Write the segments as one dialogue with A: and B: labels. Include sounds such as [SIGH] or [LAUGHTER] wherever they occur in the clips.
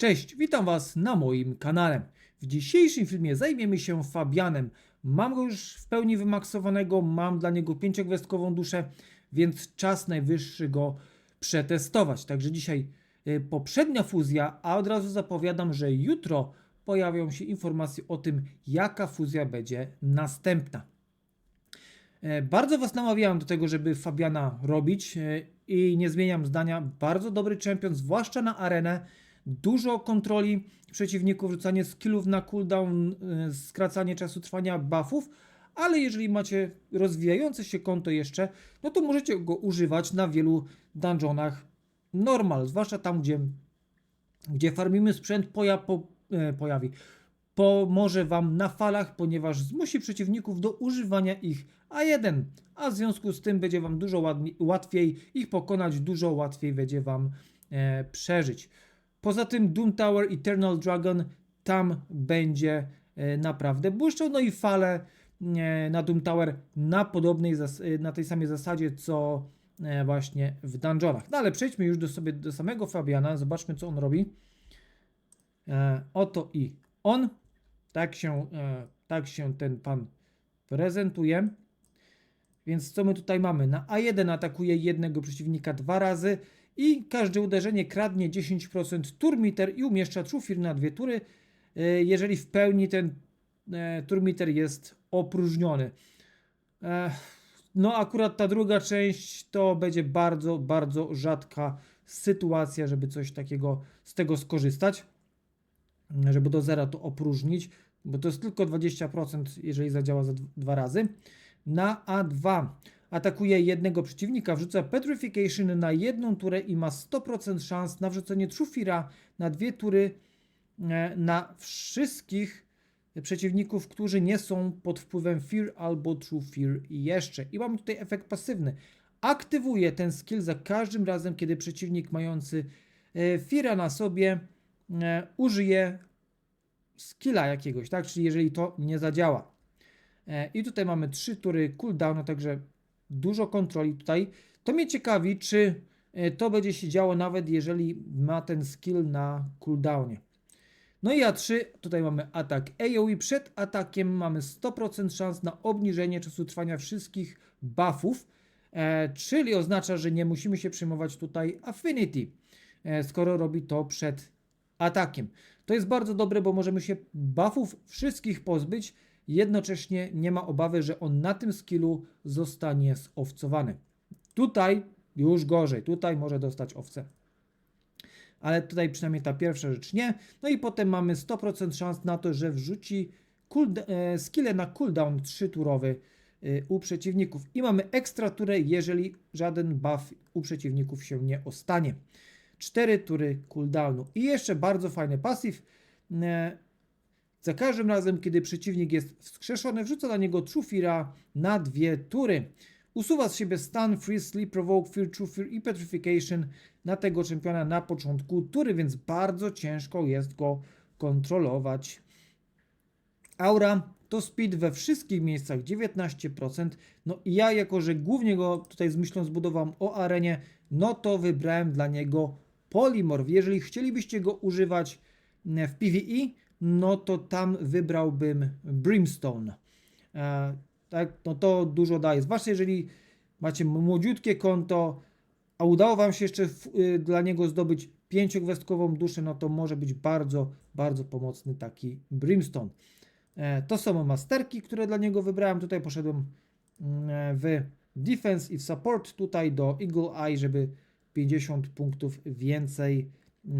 A: Cześć, witam Was na moim kanale. W dzisiejszym filmie zajmiemy się Fabianem. Mam go już w pełni wymaksowanego, mam dla niego pięciogwiazdkową duszę, więc czas najwyższy go przetestować. Także dzisiaj y, poprzednia fuzja, a od razu zapowiadam, że jutro pojawią się informacje o tym, jaka fuzja będzie następna. E, Bardzo Was namawiałem do tego, żeby Fabiana robić e, i nie zmieniam zdania. Bardzo dobry czempion, zwłaszcza na arenę. Dużo kontroli przeciwników, rzucanie skillów na cooldown, e, skracanie czasu trwania buffów, ale jeżeli macie rozwijające się konto jeszcze, no to możecie go używać na wielu dungeonach normal, zwłaszcza tam, gdzie, gdzie farmimy sprzęt poja, po, e, pojawi pomoże Wam na falach, ponieważ zmusi przeciwników do używania ich A1, a w związku z tym będzie Wam dużo łatwiej ich pokonać, dużo łatwiej będzie Wam e, przeżyć. Poza tym Doom Tower Eternal Dragon tam będzie e, naprawdę błyszczał, no i fale e, na Doom Tower na podobnej, e, na tej samej zasadzie, co właśnie w dungeonach. No ale przejdźmy już do sobie do samego Fabiana, zobaczmy co on robi. Oto i on. Tak się, tak się ten pan prezentuje. Więc co my tutaj mamy? Na A1 atakuje jednego przeciwnika dwa razy i każde uderzenie kradnie 10% turmiter i umieszcza trufir na dwie tury, e, jeżeli w pełni ten e, turmiter jest opróżniony. E, no akurat ta druga część to będzie bardzo, bardzo rzadka sytuacja, żeby coś takiego z tego skorzystać żeby do zera to opróżnić, bo to jest tylko 20%, jeżeli zadziała za dwa razy. Na A2 atakuje jednego przeciwnika, wrzuca Petrification na jedną turę i ma 100% szans na wrzucenie Trufira na dwie tury e, na wszystkich przeciwników, którzy nie są pod wpływem Fear albo True Fear jeszcze. I mamy tutaj efekt pasywny. Aktywuje ten skill za każdym razem, kiedy przeciwnik mający e, Feara na sobie e, użyje skilla jakiegoś, tak? Czyli jeżeli to nie zadziała. I tutaj mamy trzy tury cooldownu, także dużo kontroli tutaj. To mnie ciekawi, czy e, to będzie się działo nawet jeżeli ma ten skill na cooldownie. No i A3, tutaj mamy atak AoE. Przed atakiem mamy 100% szans na obniżenie czasu trwania wszystkich buffów, e, czyli oznacza, że nie musimy się przejmować tutaj Affinity, e, skoro robi to przed atakiem. To jest bardzo dobre, bo możemy się buffów wszystkich pozbyć, jednocześnie nie ma obawy, że on na tym skillu zostanie zowcowany. Tutaj już gorzej, tutaj może dostać owce. Ale tutaj przynajmniej ta pierwsza rzecz nie. No i potem mamy 100% szans na to, że wrzuci coolda- e, na cooldown 3-turowy e, u przeciwników. I mamy ekstra turę, jeżeli żaden buff u przeciwników się nie ostanie. 4 tury cooldownu. I jeszcze bardzo fajny pasyw. E, Za każdym razem, kiedy przeciwnik jest wskrzeszony, wrzuca na niego Trufira na dwie tury. Usuwa z siebie stun, freeze, sleep, provoke, fear, true fear i petrification na tego czempiona na początku tury, więc bardzo ciężko jest go kontrolować. Aura to speed we wszystkich miejscach 19%. No i ja, jako że głównie go tutaj z myślą zbudowałem o arenie, no to wybrałem dla niego Polymorph. Jeżeli chcielibyście go używać e, w PvE, no to tam wybrałbym Brimstone. E, tak, no to dużo daje. Zwłaszcza jeżeli macie młodziutkie konto, a udało Wam się jeszcze w, y, dla niego zdobyć pięciogwiazdkową duszę, no to może być bardzo, bardzo pomocny taki Brimstone. E, to są masterki, które dla niego wybrałem. Tutaj poszedłem mm, e, w defense i w support, tutaj do Eagle Eye, żeby 50 punktów więcej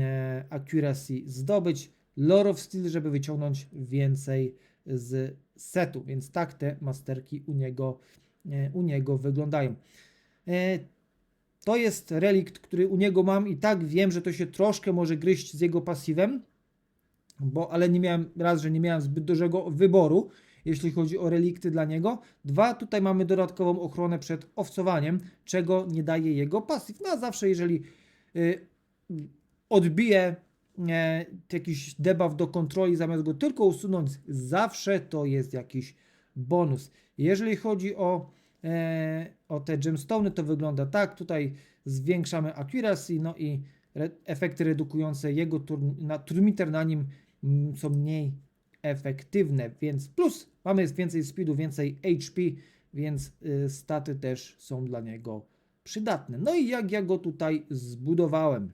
A: e, accuracy zdobyć. Lore of Steel, żeby wyciągnąć więcej z setu, więc tak te masterki u niego, e, u niego wyglądają. E, to jest relikt, który u niego mam i tak wiem, że to się troszkę może gryźć z jego pasywem, bo, ale nie miałem, raz, że nie miałem zbyt dużego wyboru, jeśli chodzi o relikty dla niego. Dwa, tutaj mamy dodatkową ochronę przed owcowaniem, czego nie daje jego pasyw. No a zawsze, jeżeli y, odbije e, jakiś debuff do kontroli, zamiast go tylko usunąć, zawsze to jest jakiś bonus. Jeżeli chodzi o, e, o te gemstone'y, to wygląda tak. Tutaj zwiększamy accuracy, no i re, efekty redukujące jego turn, na, turmiter na nim mm, są mniej efektywne, więc plus mamy więcej speedu, więcej HP, więc y, staty też są dla niego przydatne. No i jak ja go tutaj zbudowałem?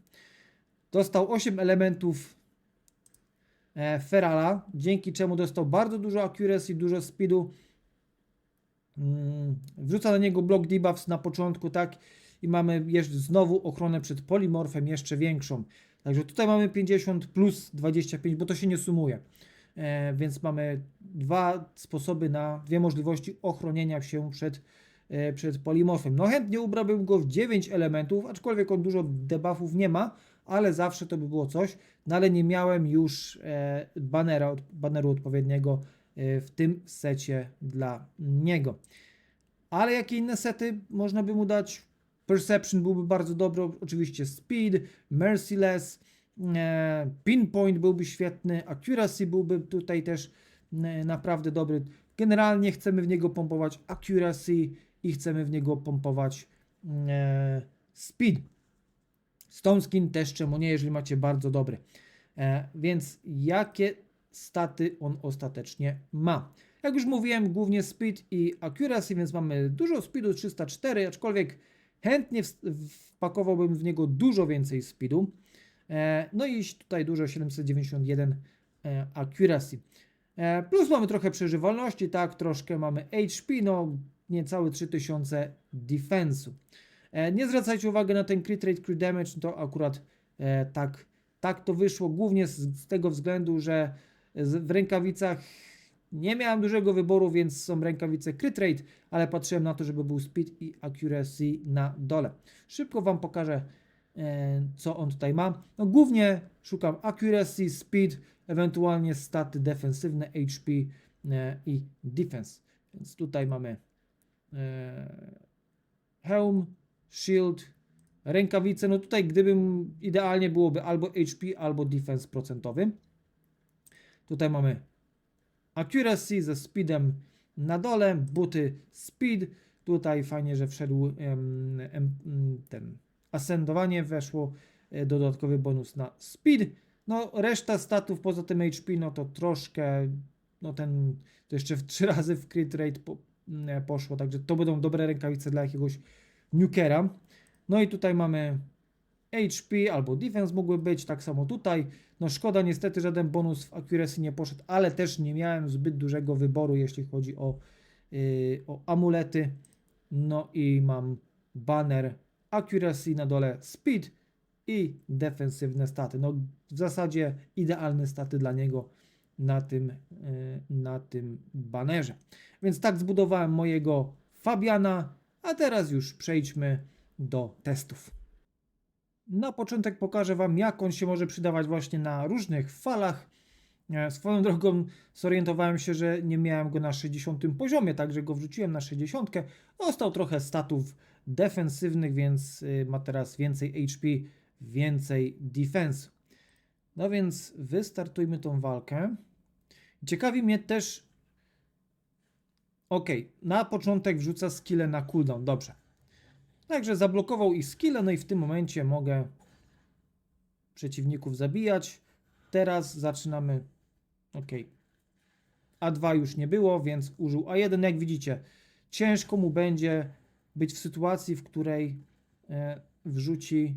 A: Dostał 8 elementów e, Ferala, dzięki czemu dostał bardzo dużo accuracy, dużo speedu. Mm, Wrzuca na niego block debuffs na początku, tak? I mamy jeszcze znowu ochronę przed polimorfem jeszcze większą. Także tutaj mamy 50 plus 25, bo to się nie sumuje. E, więc mamy dwa sposoby na dwie możliwości ochronienia się przed, e, przed polimorfem. No chętnie ubrałbym go w 9 elementów, aczkolwiek on dużo debuffów nie ma, ale zawsze to by było coś. No ale nie miałem już e, banera, baneru odpowiedniego e, w tym secie dla niego. Ale jakie inne sety można by mu dać? Perception byłby bardzo dobry, oczywiście Speed, Merciless, e, Pinpoint byłby świetny, Accuracy byłby tutaj też naprawdę dobry. Generalnie chcemy w niego pompować Accuracy i chcemy w niego pompować Speed. Stone Skin też czemu nie, jeżeli macie bardzo dobry. E, więc jakie staty on ostatecznie ma? Jak już mówiłem, głównie speed i accuracy, więc mamy dużo speedu 304, aczkolwiek chętnie wpakowałbym w niego dużo więcej speedu. E, no i tutaj dużo 791 e, accuracy. E, plus mamy trochę przeżywalności, tak, troszkę mamy HP, no niecałe 3000 defensu. E, nie zwracajcie uwagi na ten crit rate, crit damage, to akurat e, tak, tak to wyszło, głównie z, z tego względu, że w rękawicach nie miałem dużego wyboru, więc są rękawice crit rate, ale patrzyłem na to, żeby był speed i accuracy na dole. Szybko Wam pokażę, e, co on tutaj ma. No, głównie szukam accuracy, speed, ewentualnie staty defensywne, HP i defense. Więc tutaj mamy hełm, shield, rękawice. No tutaj gdybym idealnie byłoby albo HP, albo defense procentowy. Tutaj mamy accuracy ze speedem na dole, buty speed. Tutaj fajnie, że wszedł ten ascendowanie, weszło e, dodatkowy bonus na speed. No reszta statów poza tym HP, no to troszkę, no ten, to jeszcze w trzy [LAUGHS] razy w crit rate po, m, poszło, także to będą dobre rękawice dla jakiegoś nukera. No i tutaj mamy HP albo defense mógłby być, tak samo tutaj. No szkoda, niestety żaden bonus w accuracy nie poszedł, ale też nie miałem zbyt dużego wyboru, jeśli chodzi o, yy, o amulety. No i mam banner accuracy na dole speed i defensywne staty. No w zasadzie idealne staty dla niego na tym, yy, na tym banerze. Więc tak zbudowałem mojego Fabiana, a teraz już przejdźmy do testów. Na początek pokażę Wam, jak on się może przydawać właśnie na różnych falach. E, Swoją drogą zorientowałem się, że nie miałem go na 60 poziomie, także go wrzuciłem na 60. Dostał trochę statów defensywnych, więc y, ma teraz więcej HP, więcej defense. No więc wystartujmy tą walkę. Ciekawi mnie też. Ok, na początek wrzuca skille na cooldown. Dobrze. Także zablokował ich skille, no i w tym momencie mogę przeciwników zabijać. Teraz zaczynamy. Ok. A2 już nie było, więc użył A1. Jak widzicie, ciężko mu będzie być w sytuacji, w której e, wrzuci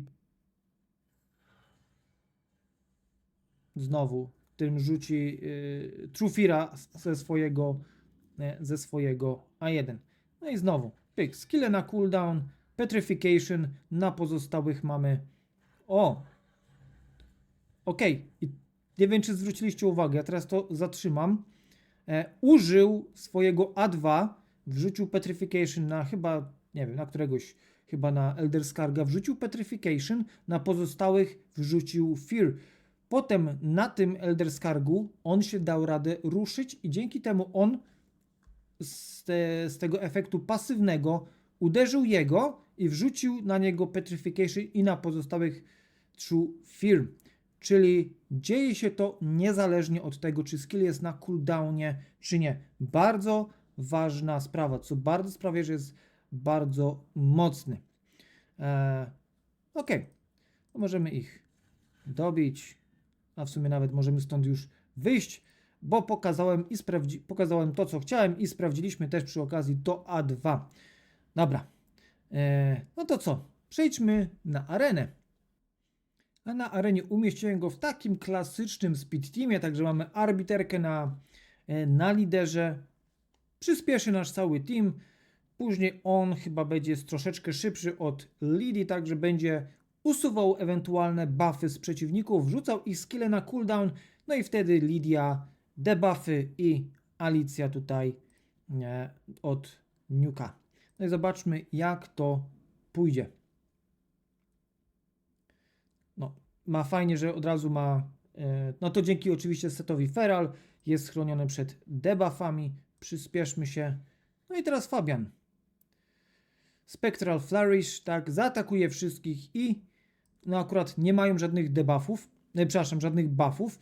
A: znowu, tym rzuci y, Trufira ze swojego, ze swojego A1. No i znowu, pyk, skille na cooldown, Petrification, na pozostałych mamy. O! Ok, i nie wiem, czy zwróciliście uwagę, ja teraz to zatrzymam. E, użył swojego A2, wrzucił Petrification na chyba, nie wiem, na któregoś, chyba na Elder Skarga, wrzucił Petrification, na pozostałych wrzucił Fear. Potem na tym Elder Skargu on się dał radę ruszyć i dzięki temu on z, te, z tego efektu pasywnego uderzył jego i wrzucił na niego Petrification i na pozostałych True Fear. Czyli dzieje się to niezależnie od tego, czy skill jest na cooldownie, czy nie. Bardzo ważna sprawa, co bardzo sprawia, że jest bardzo mocny. Eee, ok. możemy ich dobić, a w sumie nawet możemy stąd już wyjść, bo pokazałem, i sprawdzi- pokazałem to, co chciałem i sprawdziliśmy też przy okazji to A2. Dobra, e, no to co? Przejdźmy na arenę. A na arenie umieściłem go w takim klasycznym speed teamie, także mamy arbiterkę na, e, na liderze. Przyspieszy nasz cały team. Później on chyba będzie troszeczkę szybszy od Lidi, także będzie usuwał ewentualne buffy z przeciwników, wrzucał ich skille na cooldown, no i wtedy Lidia debuffy i Alicja tutaj e, od Nuka. No i zobaczmy jak to pójdzie. No, ma fajnie, że od razu ma, e, no to dzięki oczywiście setowi Feral, jest chroniony przed debuffami, przyspieszmy się. No i teraz Fabian. Spectral Flourish, tak, zaatakuje wszystkich i no akurat nie mają żadnych debuffów, e, przepraszam, żadnych buffów.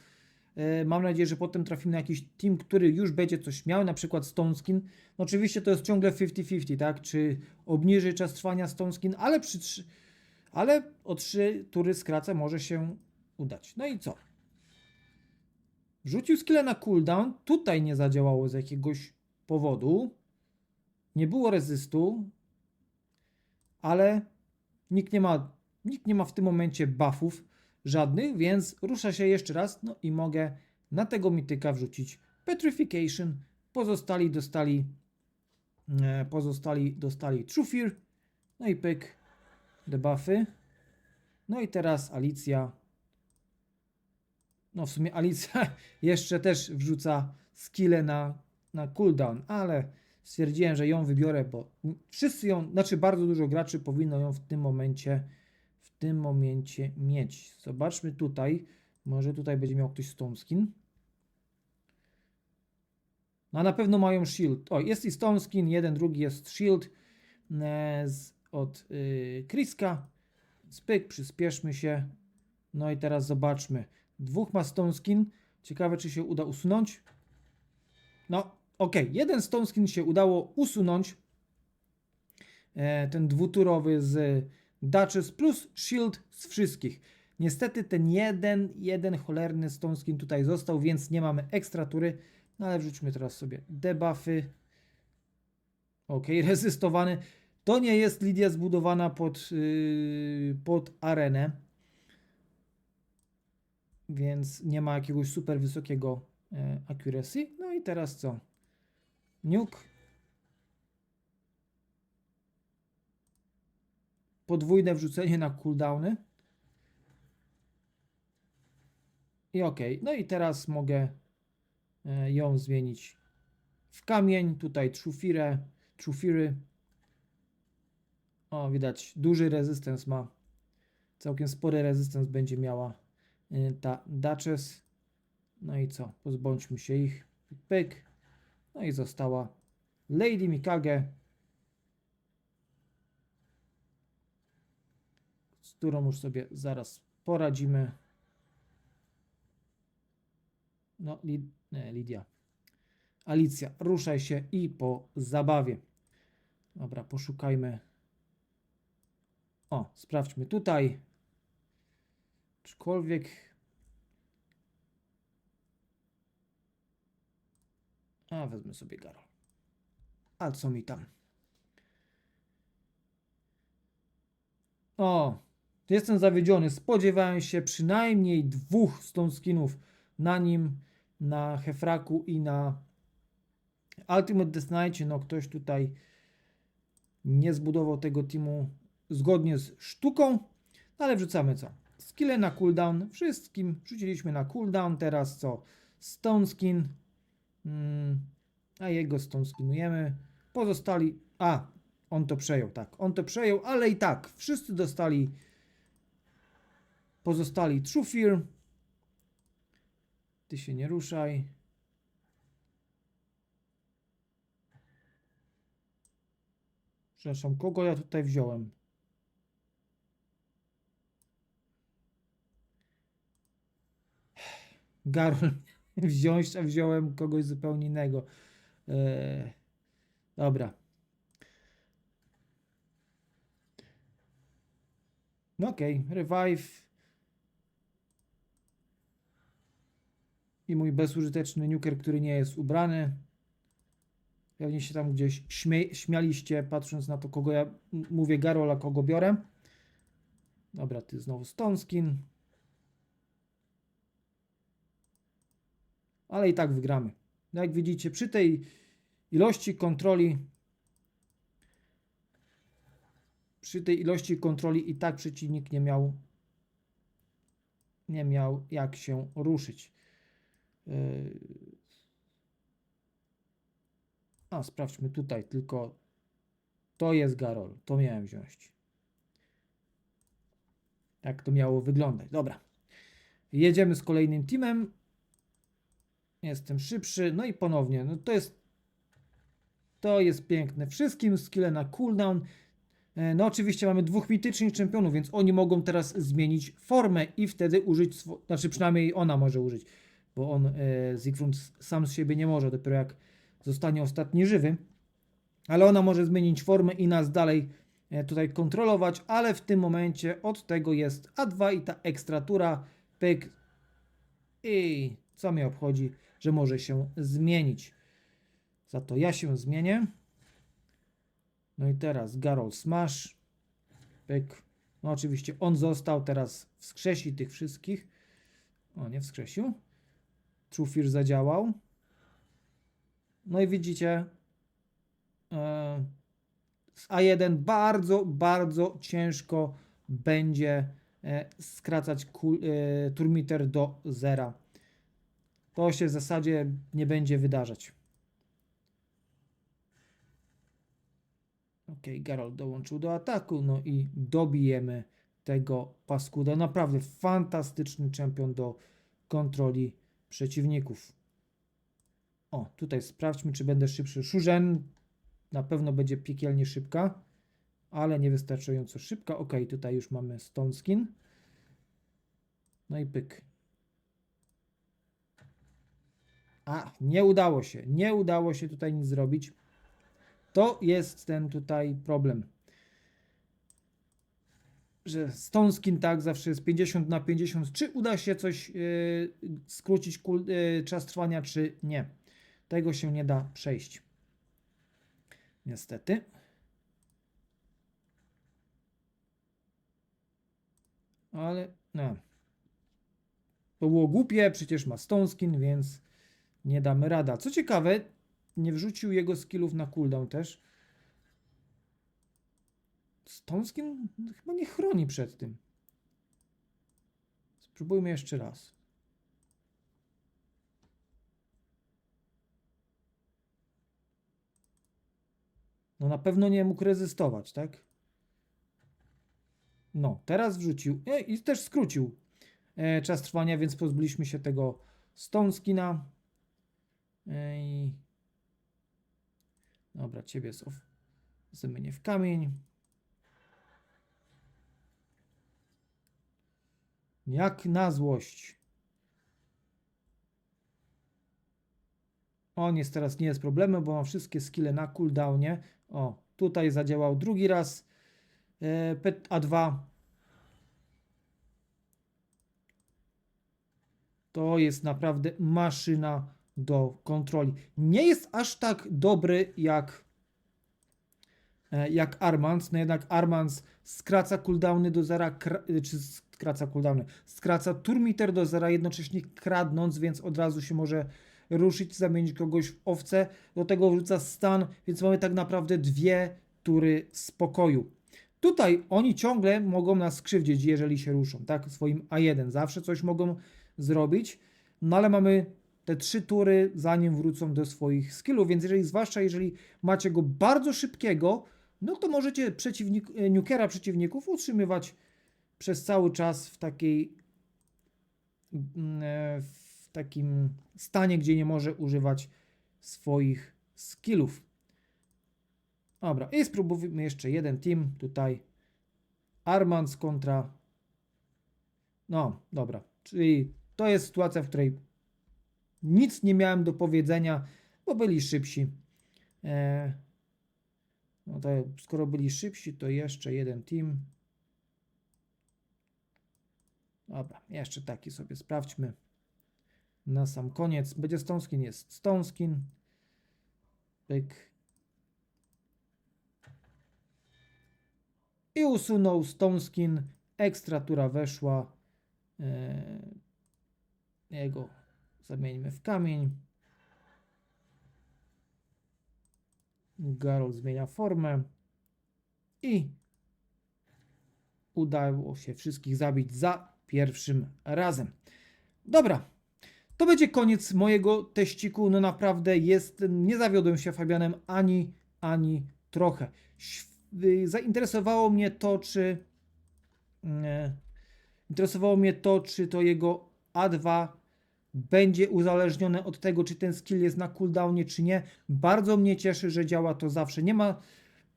A: E, mam nadzieję, że potem trafimy na jakiś team, który już będzie coś miał, na przykład Stone Skin. No oczywiście to jest ciągle 50-50, tak, czy obniży czas trwania Stone Skin, ale przy trzy, ale o trzy tury skraca może się udać. No i co? Rzucił skillę na cooldown, tutaj nie zadziałało z jakiegoś powodu. Nie było rezystu, ale nikt nie ma, nikt nie ma w tym momencie buffów żadnych, więc rusza się jeszcze raz, no i mogę na tego mityka wrzucić Petrification. Pozostali dostali, e, pozostali dostali True Fear, no i pyk, debuffy. No i teraz Alicja. No w sumie Alicja [LAUGHS] jeszcze też wrzuca skille na, na cooldown, ale stwierdziłem, że ją wybiorę, bo wszyscy ją, znaczy bardzo dużo graczy powinno ją w tym momencie tym momencie mieć. Zobaczmy tutaj. Może tutaj będzie miał ktoś Stone Skin. No na pewno mają shield. O, jest i Stone Skin, jeden, drugi jest shield e, z, od y, Kriska. Spyk, przyspieszmy się. No i teraz zobaczmy. Dwóch ma Stone Skin. Ciekawe, czy się uda usunąć. No, ok. Jeden Stone Skin się udało usunąć. E, ten dwuturowy z Duchess plus Shield z wszystkich. Niestety ten jeden, jeden cholerny Stone Skin tutaj został, więc nie mamy ekstra tury. No ale wrzućmy teraz sobie debuffy. Ok, [LAUGHS] rezystowany. To nie jest Lidia zbudowana pod, yy, pod arenę. Więc nie ma jakiegoś super wysokiego e, accuracy. No i teraz co? Nuke. Podwójne wrzucenie na cooldowny. I ok. No i teraz mogę e, ją zmienić w kamień. Tutaj Trufire, Trufiry. O, widać, duży rezystans ma. Całkiem spory rezystans będzie miała y, ta Duchess. No i co? Pozbądźmy się ich. Pyk. No i została Lady Mikage. Którą już sobie zaraz poradzimy. No, Lid nie, Lidia. Alicja, ruszaj się i po zabawie. Dobra, poszukajmy. O, sprawdźmy tutaj. Czykolwiek. A, wezmę sobie Garo. A co mi tam? O, jestem zawiedziony. Spodziewałem się przynajmniej dwóch stone skinów na nim, na Hefraku i na Ultimate Death No, ktoś tutaj nie zbudował tego teamu zgodnie z sztuką, no ale wrzucamy co? Skille na cooldown, wszystkim wrzuciliśmy na cooldown, teraz co? Stone skin, mm, a jego stone skinujemy, pozostali, a, on to przejął, tak, on to przejął, ale i tak, wszyscy dostali, pozostali True Fear, ty się nie ruszaj, Przepraszam, kogo ja tutaj wziąłem? Garol [LAUGHS] wziąć, a wziąłem kogoś zupełnie innego. Eee, dobra. No okej, revive. I mój bezużyteczny nuker, który nie jest ubrany. Pewnie się tam gdzieś śmie śmialiście, patrząc na to, kogo ja mówię Garola, kogo biorę. Dobra, ty znowu Stonskin. Ale i tak wygramy. No Jak widzicie, przy tej ilości kontroli przy tej ilości kontroli i tak przeciwnik nie miał nie miał jak się ruszyć. Yy. A, sprawdźmy tutaj, tylko to jest Garol, to miałem wziąć. Tak to miało wyglądać. Dobra. Jedziemy z kolejnym teamem. Jestem szybszy. No i ponownie, no to jest to jest piękne. Wszystkim skille na cooldown. E, No oczywiście mamy dwóch mitycznych czempionów, więc oni mogą teraz zmienić formę i wtedy użyć, znaczy przynajmniej ona może użyć, bo on, e, Siegfried sam z siebie nie może, dopiero jak zostanie ostatni żywy. Ale ona może zmienić formę i nas dalej e, tutaj kontrolować, ale w tym momencie od tego jest A2 i ta ekstratura, pyk i co mnie obchodzi, że może się zmienić. Za to ja się zmienię. No i teraz Garol Smash. Pyk. No oczywiście on został, teraz wskrzesi tych wszystkich. O, nie wskrzesił. Trufir zadziałał. No i widzicie, e, z A1 bardzo, bardzo ciężko będzie e, skracać e, turmiter do zera. To się w zasadzie nie będzie wydarzać. Ok, Geralt dołączył do ataku, no i dobijemy tego paskuda. Naprawdę fantastyczny czempion do kontroli przeciwników. O, tutaj sprawdźmy, czy będę szybszy. Szużen na pewno będzie piekielnie szybka, ale niewystarczająco szybka. Ok, tutaj już mamy Stone Skin. No i pyk. A, nie udało się. Nie udało się tutaj nic zrobić. To jest ten tutaj problem. Że Stone Skin tak zawsze jest 50 na 50. Czy uda się coś yy, skrócić kul, yy, czas trwania, czy nie. Tego się nie da przejść. Niestety. Ale no. To było głupie, przecież ma Stone Skin, więc nie damy rada. Co ciekawe, nie wrzucił jego skillów na cooldown też. Skin chyba nie chroni przed tym. Spróbujmy jeszcze raz. No na pewno nie mógł rezystować, tak? No, teraz wrzucił e, i też skrócił e, czas trwania, więc pozbyliśmy się tego Stone Skina. E. Dobra, ciebie z w kamień. Jak na złość. On jest teraz nie jest problemem, bo ma wszystkie skille na cooldownie. O, tutaj zadziałał drugi raz. E, pet A2. To jest naprawdę maszyna do kontroli. Nie jest aż tak dobry jak e, jak Armans, no jednak Armans skraca cooldowny do zera, czy skraca cooldowny, skraca turmiter do zera, jednocześnie kradnąc, więc od razu się może ruszyć, zamienić kogoś w owce, do tego wrzuca stan, więc mamy tak naprawdę dwie tury spokoju. Tutaj oni ciągle mogą nas skrzywdzić, jeżeli się ruszą, tak, swoim A1, zawsze coś mogą zrobić, no ale mamy te trzy tury, zanim wrócą do swoich skillów, więc jeżeli, zwłaszcza jeżeli macie go bardzo szybkiego, no to możecie przeciwnik, e, nukera przeciwników utrzymywać przez cały czas w takiej mm, e, w takim stanie, gdzie nie może używać swoich skillów. Dobra, i spróbujmy jeszcze jeden team tutaj. Armans kontra. No, dobra. Czyli to jest sytuacja, w której nic nie miałem do powiedzenia, bo byli szybsi. E, no to skoro byli szybsi, to jeszcze jeden team. Dobra, jeszcze taki sobie sprawdźmy. Na sam koniec. Będzie Stone Skin, jest Stone Skin. Pyk. I usunął Stone Skin. Ekstra, która weszła. Eee, jego zamieńmy w kamień. Garol zmienia formę. I udało się wszystkich zabić za pierwszym razem. Dobra, to będzie koniec mojego teściku. No naprawdę jest, nie zawiodłem się Fabianem ani, ani trochę. Y, Zainteresowało mnie to, czy e, interesowało mnie to, czy to jego A2 będzie uzależnione od tego, czy ten skill jest na cooldownie, czy nie. Bardzo mnie cieszy, że działa to zawsze. Nie ma,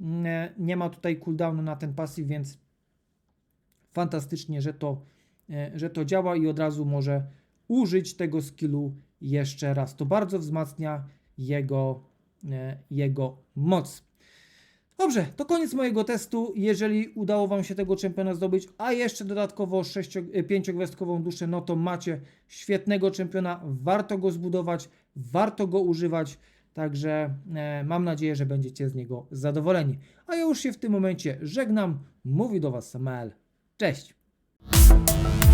A: mm, nie ma tutaj cooldownu na ten pasyw, więc fantastycznie, że to, że to działa i od razu może użyć tego skillu jeszcze raz. To bardzo wzmacnia jego, e, jego moc. Dobrze, to koniec mojego testu. Jeżeli udało Wam się tego czempiona zdobyć, a jeszcze dodatkowo 5-gwiazdkową duszę, no to macie świetnego czempiona. Warto go zbudować, warto go używać. Także e, mam nadzieję, że będziecie z niego zadowoleni. A ja już się w tym momencie żegnam. Mówi do Was Samuel. Cześć! Thank you